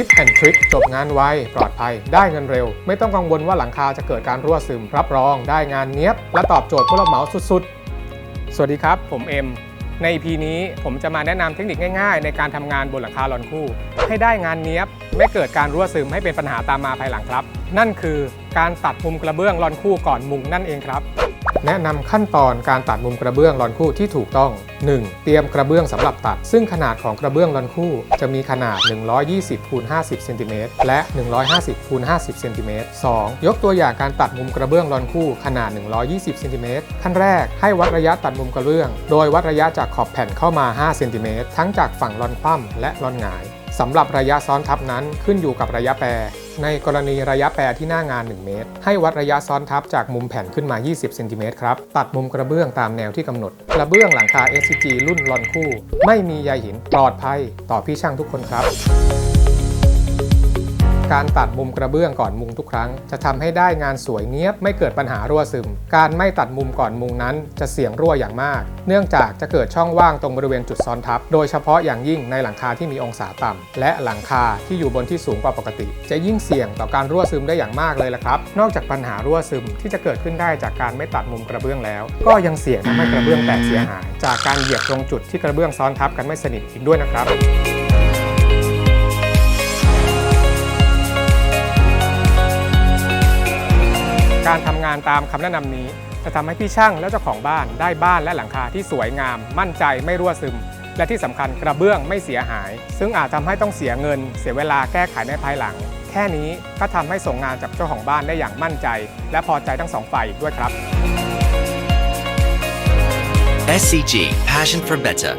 ทิปแอนทริคจบงานไว ปลอดภัย ได้เงินเร็ว ไม่ต้องกังวลว่าหลังคาจะเกิดการรั่วซึม รับรองได้งานเนี้ยบ และตอบโจทย์ผู้รับเหมาสุดๆ สวัสดีครับ ผมเอ็ม ใน EP นี้ผมจะมาแนะนำเทคนิคง่ายๆ ในการทำงานบนหลังคาลอนคู่ ให้ได้งานเนี้ยบ ไม่เกิดการรั่วซึมให้เป็นปัญหาตามมาภายหลังครับ นั่นคือการตัดมุมกระเบื้องลอนคู่ก่อนมุงนั่นเองครับ แนะนำขั้นตอนการตัดมุมกระเบื้องลอนคู่ที่ถูกต้อง 1. เตรียมกระเบื้องสำหรับตัด ซึ่งขนาดของกระเบื้องลอนคู่จะมีขนาด 120คูณ50เซนติเมตรและ 150คูณ50เซนติเมตร 2. ยกตัวอย่างการตัดมุมกระเบื้องลอนคู่ขนาด 120เซนติเมตรขั้นแรกให้วัดระยะตัดมุมกระเบื้อง โดยวัดระยะจากขอบแผ่นเข้ามา5เซนติเมตรทั้งจากฝั่งลอนคว่ำและลอนหงาย สำหรับระยะซ้อนทับนั้นขึ้นอยู่กับระยะแปร ในกรณีระยะแปรที่หน้างาน 1 เมตร ให้วัดระยะซ้อนทับจากมุมแผ่นขึ้นมา 20เซนติเมตรครับ ตัดมุมกระเบื้องตามแนวที่กำหนด กระเบื้องหลังคา SCG รุ่นลอนคู่ ไม่มีใยหินปลอดภัย ต่อพี่ช่างทุกคนครับ การตัดมุมกระเบื้องก่อนมุงทุกครั้ง จะทำให้ได้งานสวยเนียบไม่เกิดปัญหารั่วซึม การไม่ตัดมุมก่อนมุงนั้นจะเสี่ยงรั่วอย่างมาก เนื่องจากจะเกิดช่องว่างตรงบริเวณจุดซ้อนทับ โดยเฉพาะอย่างยิ่งในหลังคาที่มีองศาต่ำและหลังคาที่อยู่บนที่สูงกว่าปกติ จะยิ่งเสี่ยงต่อการรั่วซึมได้อย่างมากเลยละครับ นอกจากปัญหารั่วซึมที่จะเกิดขึ้นได้จากการไม่ตัดมุมกระเบื้องแล้ว ก็ยังเสี่ยงทำให้กระเบื้องแตกเสียหาย จากการเหยียบตรงจุดที่กระเบื้องซ้อนทับกันไม่สนิทอีกด้วยนะครับ การทำงานตามคำแนะนำนี้ จะทำให้พี่ช่างและเจ้าของบ้านได้บ้านและหลังคาที่สวยงาม มั่นใจไม่รั่วซึม และที่สำคัญกระเบื้องไม่เสียหาย ซึ่งอาจทำให้ต้องเสียเงิน เสียเวลาแก้ไขในภายหลัง แค่นี้ก็ทำให้ส่งงานกับเจ้าของบ้านได้อย่างมั่นใจ และพอใจทั้งสองฝ่ายอีกด้วยครับ SCG Passion for Better